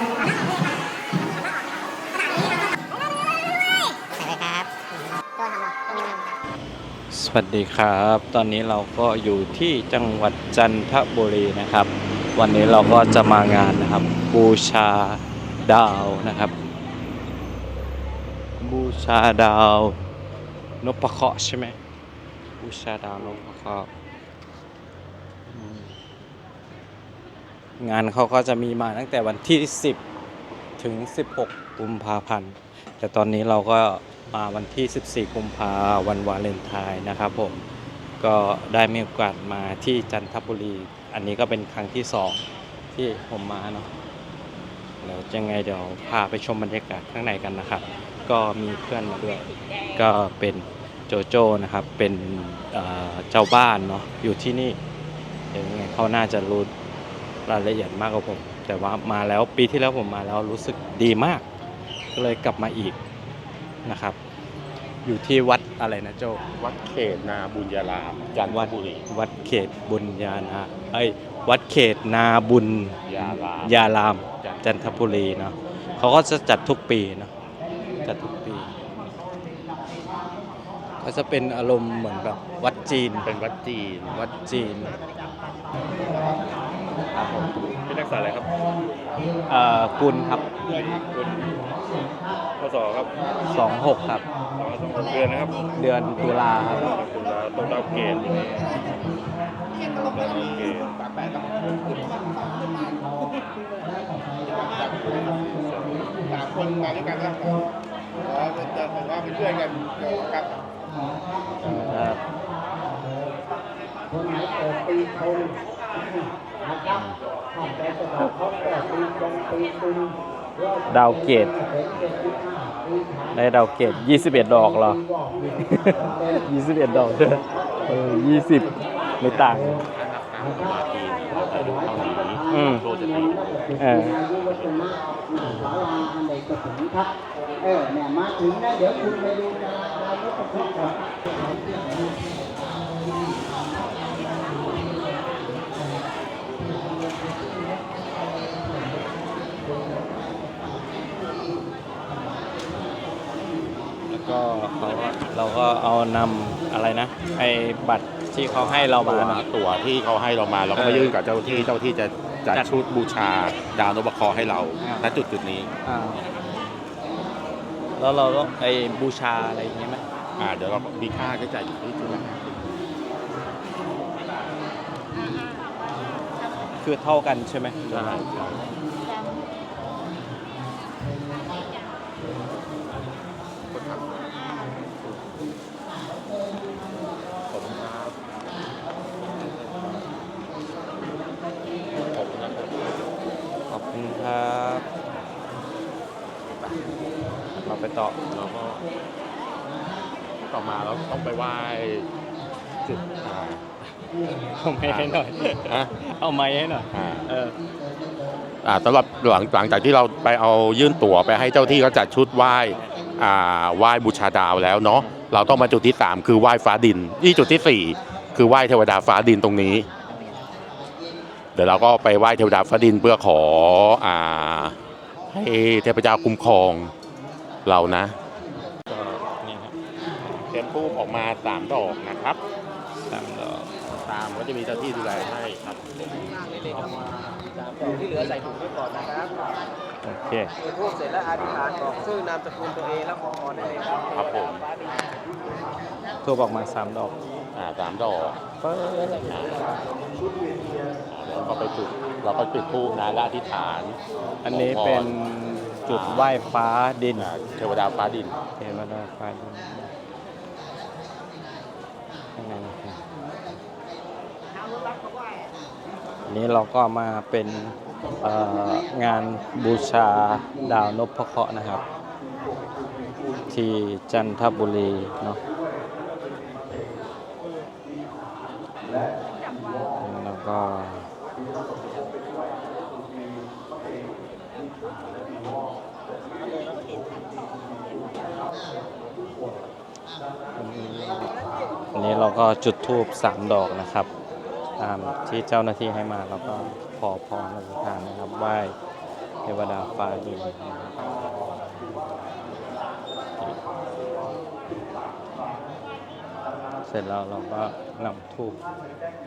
สวัสดีครับ ตอนนี้เราก็อยู่ที่จังหวัดจันทบุรีนะครับ วันนี้เราก็จะมางานนะครับ บูชาดาวนะครับ บูชาดาวนพเคราะห์ใช่ไหมบูชาดาวนพเคราะห์ งานเขาก็จะมีมาตั้งแต่วันที่ 10 ถึง 16 กุมภาพันธ์ แต่ตอนนี้เราก็มาวันที่ 14 กุมภาวันวาเลนไทน์นะครับผม ก็ได้มีโอกาสมาที่จันทบุรี อันนี้ก็เป็นครั้งที่สองที่ผมมาเนาะเดี๋ยวยังไงเดี๋ยวพาไปชมบรรยากาศข้างในกันนะครับ ก็มีเพื่อนมาด้วย ก็เป็นโจโจ้นะครับ เป็นเอ่อเจ้าบ้านเนาะ อยู่ที่นี่เดี๋ยวยังไงเขาน่าจะรู้ รายละเอียดมากกว่าผม แต่ว่ามาแล้วปีที่แล้วผมมาแล้วรู้สึกดีมาก ก็เลยกลับมาอีกนะครับ อยู่ที่วัดอะไรนะโจวัดเขตนาบุญญารามจันทวัดบุรีวัดเขตบุญญาณาเอ้ยวัดเขตนาบุญยารามยารามจันทจันทบุรีเนาะเขาก็จะจัดทุกปีเนาะจัดทุกปีก็จะเป็นอารมณ์เหมือนแบบวัดจีน เป็นวัดจีน วัดจีน ครับผมเป็นนักศึกษาอะไรครับเอ่อกุลครับคุณพศครับ26ครับ สองสองเดือนนะครับเดือนตุลาครับ คุณตรงดาวเกตอย่างนี้ดาวเกตสามคนมาด้วยกันครับขอจะจะถือว่าเป็นเพื่อนกันเดี๋ยวครับครับคนไหนเปิดปีชง นะครับห้องใจสนองเขาเปิดปีชงปีตุลดาวเกตได้ดาวเกต21 ดอกเหรอ 21 ดอกเด้อเออ20 ไม่ต่างมาจีนแต่ดูเท่านี้อืมโรจะตีเอออายุวัฒนะศาลาอันใดก็ถึงครับเออเนี่ยมาถึงนะเดี๋ยวคุณไปดูดาราดาวรถประกอ ก็เขาก็เราก็เอานำอะไรนะไอ้บัตรที่เขาให้เราตัมาวนะ ตัวที่เขาให้เรามาเราก็ไปเออยื่นกับเจ้าที่เจ้าที่จะจัดจัดชุดบูชา ดาวนพเคราะห์ให้เราอ่า ณจุดจุดนี้อ่าแล้วเราต้องไอ้บูชาอะไรอย่างเงี้ยไหมอ่าเดี๋ยวเรามีค่าใช้จ่ายอยู่ที่จุดละคือเท่ากันใช่ไหม ใช่ เราไปต่อแล้วก็ต่อมาเราต้องไปไหว้จุดอ่า เอาไม้ให้หน่อย ฮะ เอาไม้ให้หน่อย อ่าเออ อ่าสำหรับหลังหลังจากที่เราไปเอายื่นตั๋วไปให้เจ้าที่เขาจัดชุดไหว้อ่าไหว้บูชาดาวแล้วเนาะเราต้องมาจุดที่ 3 คือไหว้ฟ้าดินที่จุดทีสี่4 คือไหว้เทวดาฟ้าดินตรงนี้ เดี๋ยวเราก็ไปไหว้เทวดาฟ้าดินเพื่อขออ่า ให้เทพเจ้าคุ้มครองเรานะก็นี่ครับเตรียมทูบออกมาสามดอกนะครับสามดอกตามก็จะมีเจ้าที่ดูแลให้ครับที่เหลือใส่ถุงไว้ก่อนนะครับโอเคพูดเสร็จแล้วอธิษฐานบอกชื่อนามสกุลตัวเองแล้วขอพรได้เลยครับครับผมทูบออกมาสามดอกอ่าสามดอกเปิดแล้วก็ไปจุด เราก็จุดทูบนะและอธิษฐานอันนี้เป็นจุดไหว้ฟ้าดินอ่าเทวดาฟ้าดิน เทวดาฟ้าดินข้างในนะครับอันนี้เราก็มาเป็นเอ่องานบูชาดาวนพเคราะห์นะครับ ที่จันทบุรีเนาะแล้วก็ นี้เราก็จุดธูปสามดอกนะครับ ตามที่เจ้าหน้าที่ให้มาเราก็ขอพรอธิษฐานนะครับไหว้เทวดาฟ้าดินเสร็จแล้วเราก็นำทูบ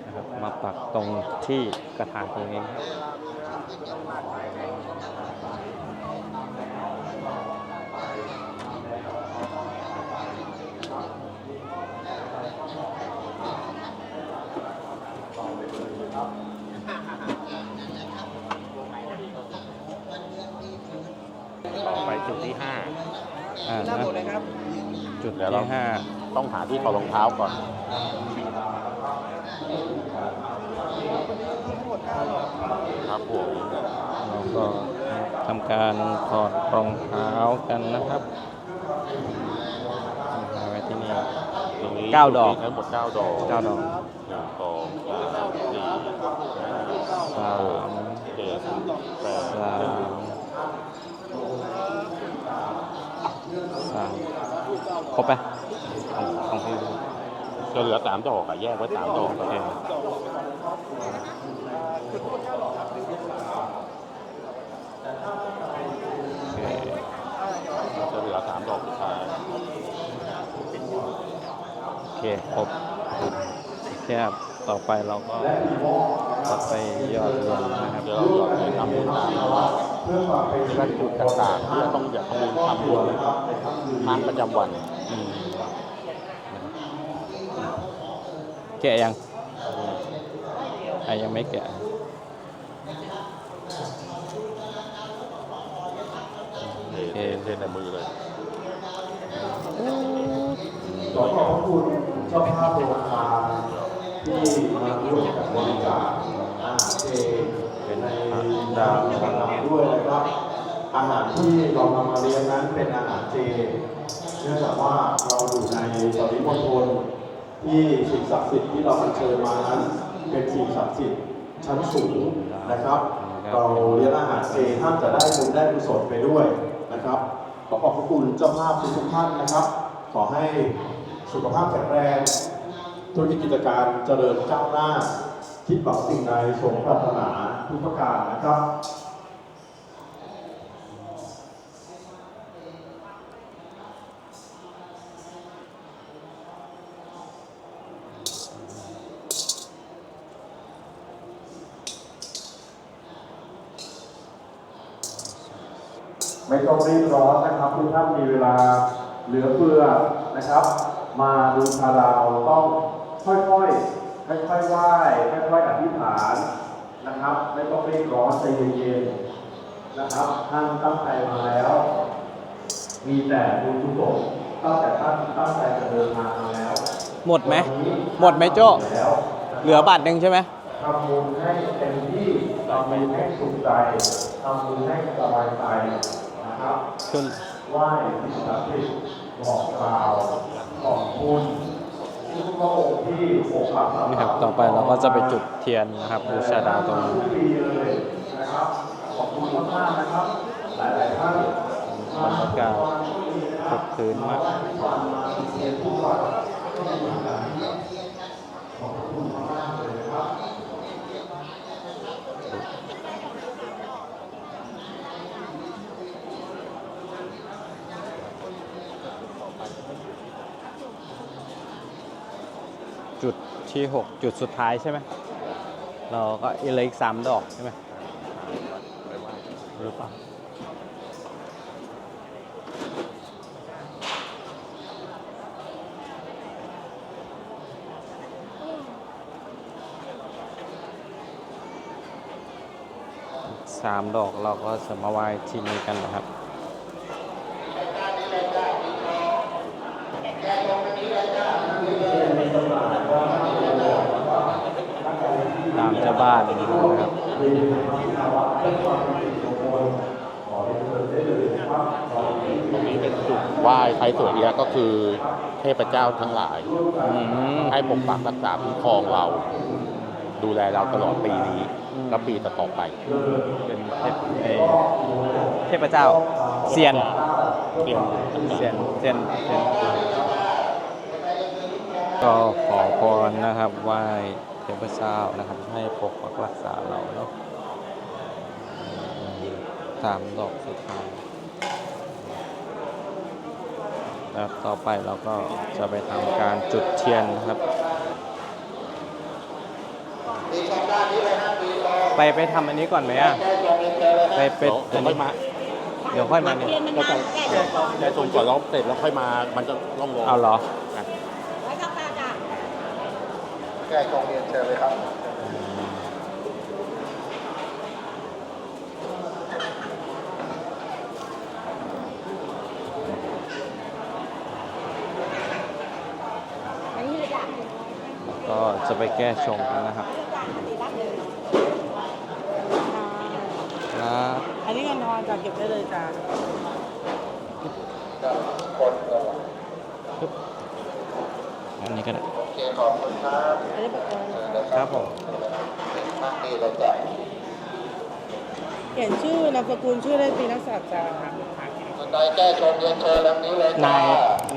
นะครับมาปักตรงที่กระถางตรงนี้ครับ ไปจุดที่ห้า อ่านะจุดเดี๋ยวเรา ที่ห้าต้องหาที่ถอดรองเท้าก่อนครับผมเราก็ทำการถอดรองเท้ากันนะครับวางไว้ที่นี่ ตรงนี้เก้าดอก ทั้งหมดเก้าดอกเก้าดอกหนึ่งสองสามสี่ห้าสามเจ็ดแปดสาม สามครบไหมของของพี่ก็เหลือสามดอกอะแยกไว้สามดอกโอเคโอเคจะเหลือสามดอกสุดท้ายโอเคครบแค่ต่อไปเราก็ตัดไปยอดเรียนนะครับเดี๋ยวเราหยอดไปทำบุญตาม และจุดต่างๆที่จะต้องอยากทำบุญทำบุญทางประจำวันอืมแกะยังอะยังไม่แกะเทเทเทในมือเลยขอขอบพระคุณเจ้าภาพโรงทานที่มาร่วมกับบริจาคอาหารเจ เป็นในผักดาดาววกระนำด้วยนะครับ อาหารที่เรานำมาเลี้ยงนั้นเป็นอาหารเจ เนื่องจากว่าเราอยู่ในปริมณฑลที่สิ่งศักดิ์สิทธิ์ที่เราอัญเชิญมานั้น เป็นสิ่งศักดิ์สิทธิ์ชั้นสูงนะครับ เราเลี้ยงอาหารเจท่านจะได้บุญได้กุศลไปด้วยนะครับ ขอขอบพระคุณเจ้าภาพทุกท่านนะครับ ขอให้สุขภาพแข็งแรงธุรกิจกิจการเจริญก้าวหน้า คิดหวังสิ่งใดสมปรารถนาทุกประการนะครับไม่ต้องรีบร้อนนะครับทุกท่านมีเวลาเหลือเฟือนะครับ มาดูชาดาวต้องค่อยๆ ค่อยๆไหว้ค่อยๆอธิษฐานนะครับ ไม่ต้องรีบร้อนใจเย็นๆนะครับ ท่านตั้งใจมาแล้ว มีแต่บุญกุศลตั้งแต่ท่านตั้งใจจะเดินทางมาแล้วหมดไหมหมดไหมโจ้แล้วเหลือบาทหนึ่งใช่ไหมทำบุญให้เต็มที่ทำบุญให้สุขใจทำบุญให้สบายใจนะครับขึ้นไหว้สิ่งศักดิ์สิทธิ์บอกกล่าวขอบคุณ นี่ครับต่อไปเราก็จะไปจุดเทียนนะครับบูชาดาวตรงนี้ทุกปีเลยนะครับขอบคุณมากๆนะครับหลายๆท่านบรรยากาศครึกคืนมาก วันมาเทียนทุกวันขอบคุณมากๆเลยนะครับ จุด ที่ 6 จุดสุดท้ายใช่ไหมเราก็อีเหลยอีกสามดอกใช่ไหมหรือเปล่าสามดอกเราก็จะมาไหว้ที่นี่กันนะครับ ตามเจ้าบ้าน นะครับตรงนี้เป็นจุดไหว้ไทยสวยเอียะก็คือ เทพเจ้าทั้งหลายอืมให้ปกปักรักษาคุ้มครองเรา ดูแลเราตลอดปีนี้อืมและปีต่อๆไป เป็นเทพเอ่อเทพเจ้าเซียนเพียงเซียนเซียนเซียนก็ขอพรนะครับไหว้ เทพเจ้านะครับ ให้ปกปักรักษาเราเนาะอืมสามดอกสุดท้ายแล้วต่อไปเราก็จะไปทำการจุดเทียนนะครับ ไปไปทำอันนี้ก่อนไหมอะ ไปไปเดี๋ยวค่อยมา เดี๋ยวค่อยมาเนี่ยเราจะแก้แก้ชมก่อนแล้วเสร็จแล้วค่อยมา มันจะล่องลงเอาเหรอ แก้กองเรียนเชิญเลยครับก็จะไปแก้ชงกันนะครับครับอันนี้เงินทอนจะเก็บได้เลยจ้าอันนี้ก็ได้โอ เคขอบคุณครับอันนี้แบบเออครับผมมากดีเลยจ้ะเขียนชื่อนามสกุลชื่อเลขปีนักศึกษาจ้าท่านใดแก้ชมเรียนเชิญลำนี้เลยนาจ้าย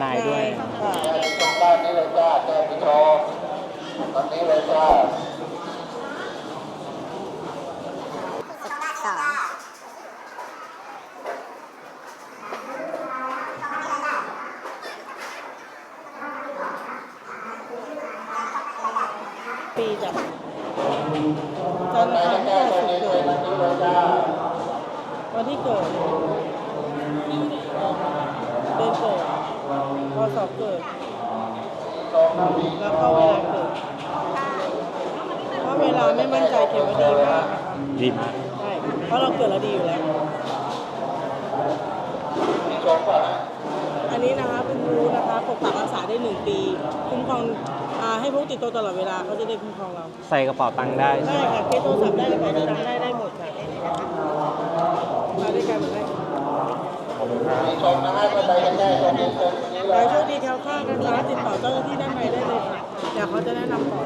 นายด้วยค่ะแก้ชมด้านนี้เลยจ้าแก้พิชมลำนี้เลยจ้า ปีจ้ะจันทร์อังคารพฤหัสศุกร์เกิด ลำนี้เลยจ้า วันที่เกิด เดือนเกิด พศเกิด แล้วก็เวลาเกิดถ้าเวลาไม่มั่นใจเขียนว่าดีมากนะคะดีมากใช่เพราะเราเกิดเราดีอยู่แล้วชมป่ะอันนี้นะคะเป็นรู้นะคะปกปักรักษาได้หนึ่งปี คุ้มครองอ่าให้พวกติดตัวตลอดเวลาเขาจะได้คุ้มครองเรา ใส่กระเป๋าตังค์ได้ใช่ได้ไหมค่ะเคสโทรศัพท์ได้แล้วก็จะจำได้ได้หมดค่ะมาด้วยกันหมดเลยมีชมนะฮะท่านใดจะแก้ชมเรียนเชิญลำนี้ ขเลอยให้โชคดีแถวคลาดนะคะติดต่อเจ้าหน้าที่ด้านในได้เลยค่ะเดี๋ยวเขาจะแนะนำต่อ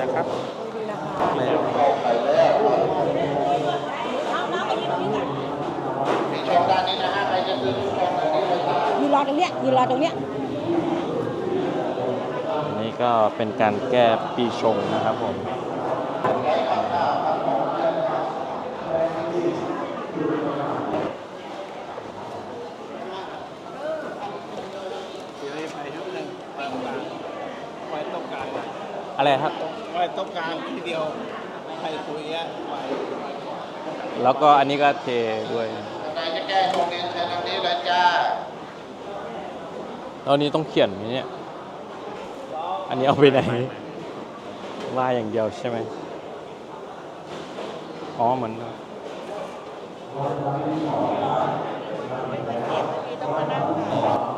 นะครับดีนะคะมีชมด้านนี้นะฮะใครจะซื้อชมตรงนี้เลยจ้ายืนรอตรงเนี้ยยืนรอตรงเนี้ยอันนี้ก็เป็นการแก้ปีชงนะครับผม อะไรครับไว้ต้องการทีเดียวใครคุยอะไว้แล้วก็อันนี้ก็เทด้วยท่านใดจะแก้ชมเรียนเชิญลำนี้เลยจ้าแล้วอันนี้ต้องเขียนไหมเนี่ย อันนี้เอาไปไหนว่าอย่างเดียวใช่ไหมอ๋อเหมือนอ่า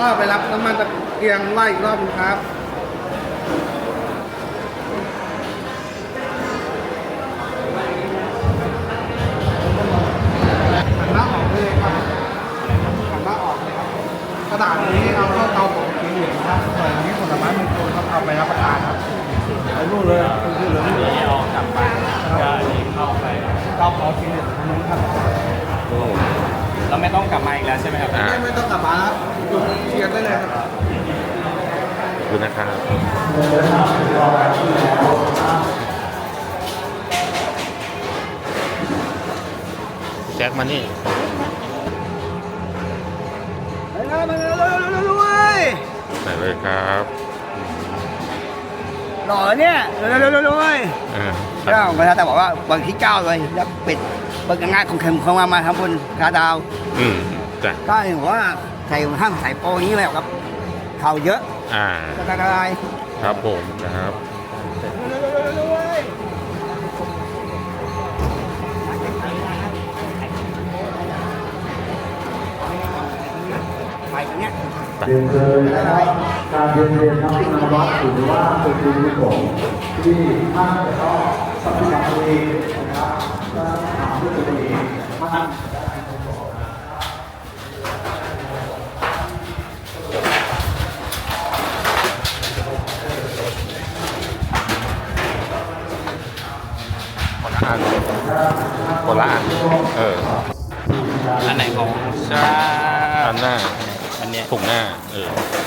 ก็ไปรับน้ำมันตะเกียงไล่อีกรอบครับหันหน้าออกเลยครับหันหน้าออกครับกระดาษนี้เอาเข้าเตาอบสีเหลืครับส่นนี้ผลไม้มงคลครับเอาไปรับประทานครับไอ้นู่เลยคือเหลืองนี่ออกจากไปจะเข้าไปเตาผาสีเลืองตงนู้นครับ เราไม่ต้องกลับมาอีกแล้วใช่ไหมครับ อ่า ไม่ไม่ต้องกลับมาครับจุดเทียนได้เลยครับ ขอบคุณนะครับแจ็คมานี่ไปแล้วไปแล้วเร็วๆๆๆเว้ยไหนเลยครับหล่อเนี่ยเร็วๆๆๆเว้ยอ่า เจ้าพระแต่บอกว่าวันที่เก้าเลยแล้วปิดเปิดงานของเข็มของมามาทำบนคาดาวอืมจ้ะก็เห็นว่าใส่ห้ามใส่โปรนี้เลยครับเข่าเยอะอ่าจะตายครับผมนะครับไปตรงเนี้ยเรียนเชิญนะครับการเรียนเรียนทั้งงานวัดหรือว่าเป็นบุญกุศลที่ท่านจะต้องปฏิบัติตัวเองนะครับ และทำด้วยตัวเองท่านคนละอันคนละอันเออ อันไหนของชาอันหน้า อันเนี้ยถุงหน้า เออ โอเค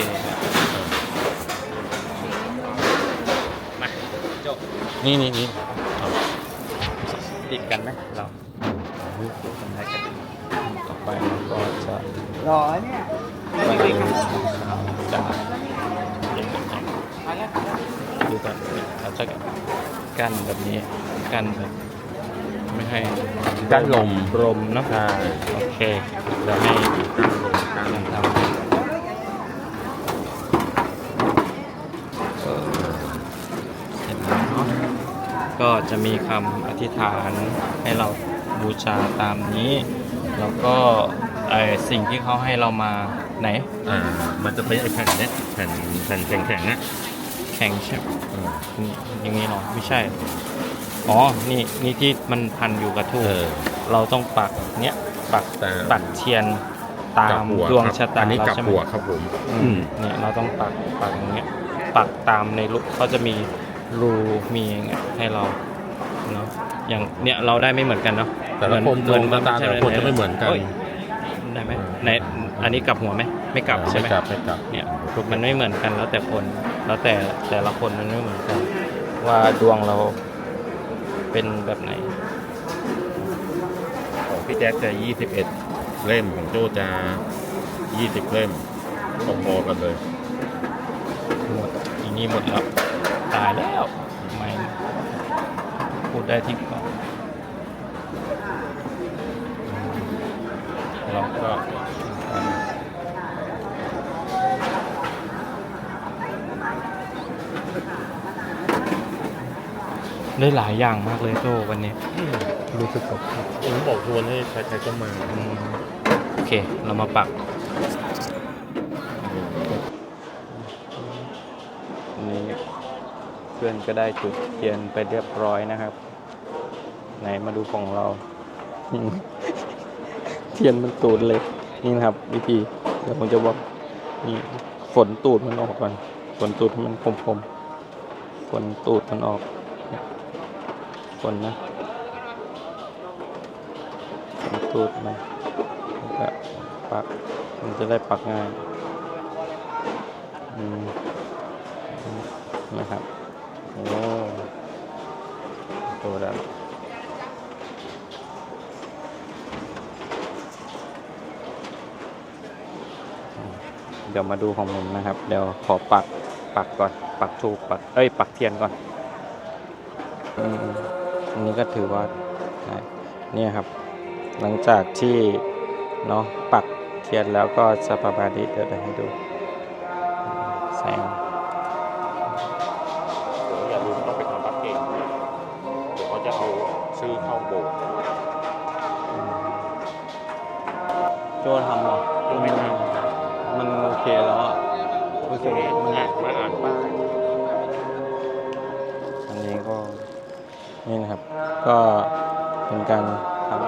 มาจบนี่นี่นี่เอาติดกันไหมเราทำได้กันต่อ ไปเราก็จะหล่อเนี่ยจะดูก่อนเราจะกั้นแบบนี้กั้นแบบไม่ให้ด้นลมลมเนาะใช่โอเคเดี๋ยวให้การลมทำเออเสร็จแล้วก็จะมีคำอธิษฐานให้เราบูชาตามนี้ แล้วก็ไอสิ่งที่เขาให้เรามาไหน อ่า มันจะเป็นไอ้แผ่นเนี้ยแผ่นแผ่นแข็งๆอะแข่งใช่ไหมเออนี่อย่างนี้เหรอไม่ใช่ อ๋อ นี่นี่ที่มันพันอยู่กับทูเอบอเราต้องปักเนี้ยปักตาม ปักเทียนตากับมหัวดวงครับชะตาอันนี้เรากับใช่ไหมหัวครับผม อืมเนี่ยเราต้องปักปักอย่างเงี้ยปักตามในรูเขาจะมีรูมีอย่างเงี้ยให้เราเนาะอย่างเนี้ยเราได้ไม่เหมือนกันเนาะ แต่ละคนเหมือนดวงชะตาแต่ละคนจะไม่เหมือนกันโยได้ไหมในอันนี้กลับหัวไหมไม่กลับใช่ไหมไม่กลับไม่กลับเนี่ยมันไม่เหมือนกันแล้วแต่คนแล้วแต่แต่ละคนมันไม่เหมือนกัน ว่าดวงเราเป็นแบบไหนของพี่แจ๊คจะ21เล่มของโจ้จะ20เล่มพอๆกันเลยหมดอีนี่หมดแล้วตายแล้วไม่พูดได้ที่ก่อนเราก็ ได้หลายอย่างมากเลยโตวันนี้ รู้สึกกับผมบอกชวนให้ใครๆก็มาอืมโอเค เรามาปักนี่เพื่อนก็ได้จุดเทียนไปเรียบร้อยนะครับ ไหนมาดูของเรา เทียนมันตูดเลย นี่นะครับ วิธี เดี๋ยวผมจะบอกนี่ฝนตูดมันออกก่อนฝนตูดให้มันคมๆฝนตูดมันออก เนี่ยฝนะตูดมันแล้วก็ปัก มันจะได้ปักง่ายอืมนะครับ โอ้ตัวดำเดี๋ยวมาดูของผมนะครับ เดี๋ยวขอปัก ปักก่อน ปักทูปปัก เอ้ย ปักเทียนก่อนอืม นนี้ก็ถือว่าได้เนี่ยครับ หลังจากที่เนาะปักเทียนแล้วก็จะประมาณนี้เดี๋ยวจะให้ดูแสงเดี๋ยวอย่าลืมต้องไปทำบัตรเก่งนะเดี๋ยวเขาจะเอาชื่อเข้าโบสถ์โจทำหรอก็ไม่ทมันโอเคแล้วอะำโอเคมาอ่านมาอ่านป้ายอันนี้ก็นี่นะครับ ก็เป็นการทำ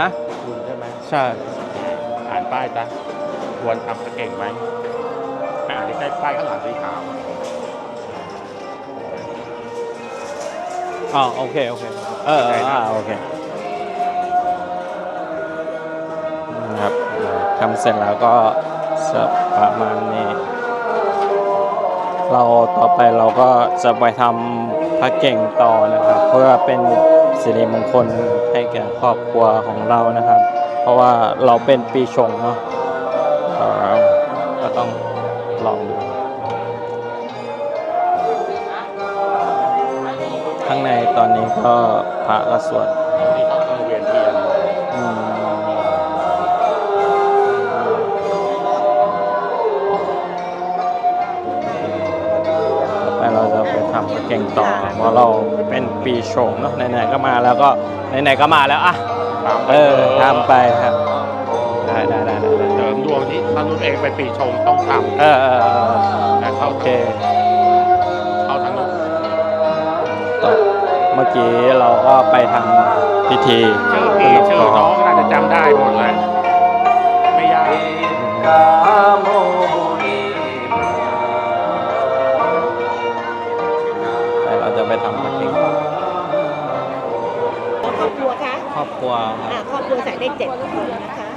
ฮะคุณใช่ไหมใช่อ่านป้ายจ้ะควรทำสเก่งไหมไปอ่านที่ใกล้ป้ายข้างหลังสีขาวอ๋อโอเค โอเค เอออออโอเค ทำเสร็จแล้วก็จะประมาณนี้ เราต่อไปเราก็จะไปทำพระเก่งต่อนะครับ เพื่อเป็นสิริมงคลให้แก่ครอบครัวของเรานะครับ เพราะว่าเราเป็นปีชงเนาะก็ต้องลองดูข้างในตอนนี้ก็พระก็สวด เก่งต่อเพราะเราเป็นปีชงเนาะไหนๆก็มาแล้วก็ไหนๆก็มาแล้วอะตามไปเออทำไปครับได้ได้ได้ได้ได้เสริมดวงที่ถ้ารุ่นเองไปปีชงต้องทเออเออเออำแต่เขาโอเคเขาทั้งรุ่นต่อเมื่อกี้เราก็ไปทำพิธีชื่อพี่ชื่อน้องก็น่าจะจำได้หมดแล้วไม่ยาก อบครัวครับอ่าครอบครัวใส่ได้เจ็ดคนนะคะ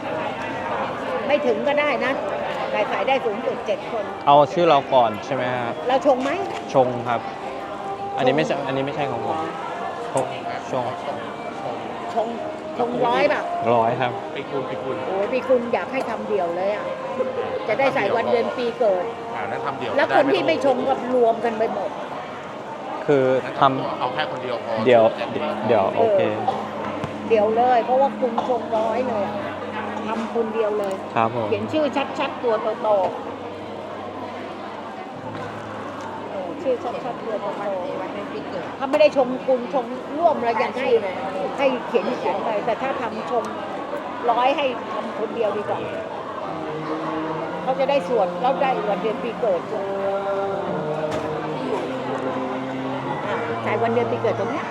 ไม่ถึงก็ได้นะแต่ใส่ได้สูงสุดเจ็ดคน เอาชื่อเราก่อนใช่ไหมครับเราชงไหม ชงครับ อันนี้ไม่ใช่อันนี้ไม่ใช่ของผมชงชงชงชงร้อยแบบร้อยครับปีคุณปีคุณโอ้ยพี่คุณอยากให้ทำเดี่ยวเลยอะ จะได้ใส่วันเดือนปีเกิด อ่านั้นทำเดี่ยวแล้วคนที่ไม่ชงก็รวมกันไปหมด คือทเอาแค่คนเดียวพอำเดี๋ยวเดี๋ยวโอเค เดี่ยวเลย เพราะว่าคุณชงร้อยเลยอะทำคนเดียวเลย ครับผม เขียนชื่อชัดๆตัวโตๆเออชื่อชัดๆตัวโตๆวันเดือนปีเกิดถ้าไม่ได้ชงคุณชงร่วมแล้วยังให้ให้เขียนเขียนไป แต่ถ้าทำชงร้อยให้ทำคนเดียวดีกว่าเขาจะได้ส่วนแล้วได้วันเดือนปีเกิดอะจ่ายวันเดือนปีเกิดตรงเนี้ย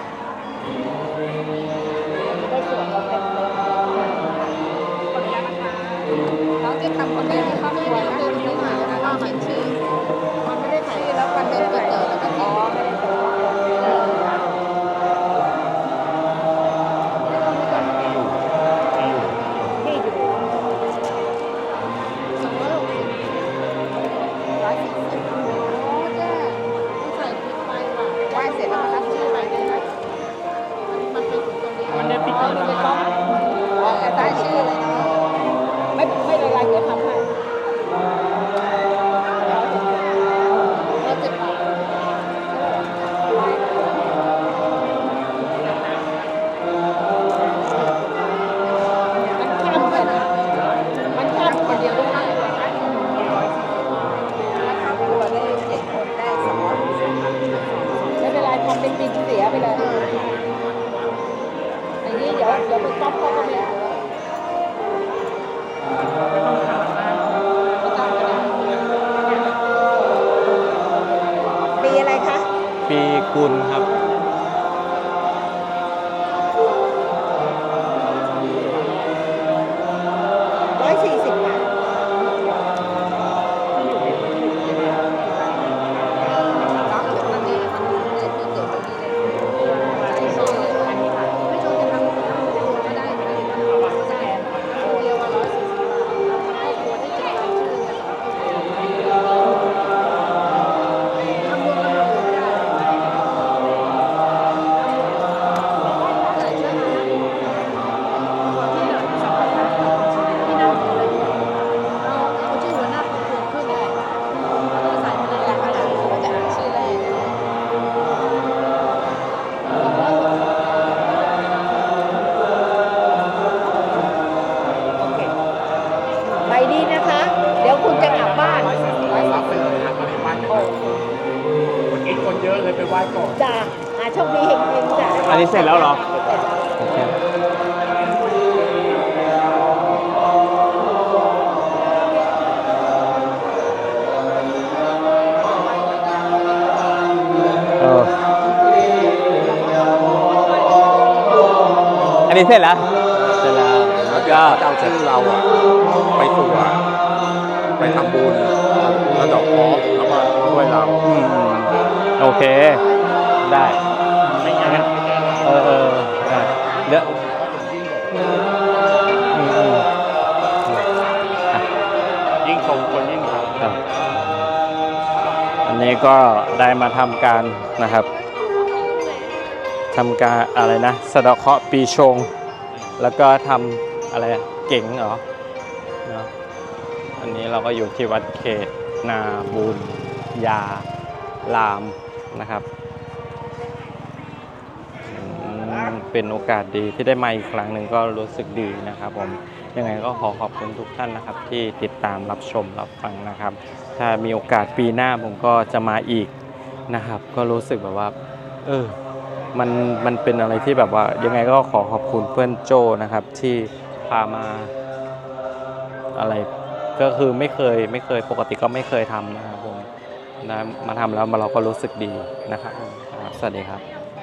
ไปไหว้ก่อนจ้าหาโชคดีเฮงๆจ้ะอันนี้เสร็จแล้วเหรอ เสร็จแล้วโอเคเอออันนี้เสร็จแล้ว เสร็จแล้วเดี๋ยวเขาจะเอาชื่อเราอะไปสวดไปทำบุญแล้วเดี๋ยวขอแล้วมาช่วยเราอืม โอเค ได้ไม่งั้นเออเออได้เดี๋ยวอืมอืมอะยิ่งชมคนยิ่งทำครับ อันนี้ก็ได้มาทำการนะครับทำการอะไรนะ สะเดาะเคราะห์ปีชง แล้วก็ทำอะไรอะเก๋งเหรอเนอะอันนี้เราก็อยู่ที่วัดเขตนาบุญยาราม นะครับ เป็นโอกาสดีที่ได้มาอีกครั้งหนึ่งก็รู้สึกดีนะครับผมยังไงก็ขอขอบคุณทุกท่านนะครับ ที่ติดตามรับชมรับฟังนะครับ ถ้ามีโอกาสปีหน้าผมก็จะมาอีกนะครับ ก็รู้สึกแบบว่า เออมันมันเป็นอะไรที่แบบว่า ยังไงก็ขอขอบคุณเพื่อนโจนะครับ ที่พามาอะไร ก็คือไม่เคยไม่เคยปกติก็ไม่เคยทำนะครับ นะมาทำแล้วเราก็รู้สึกดีนะครับผมครับสวัสดีครับ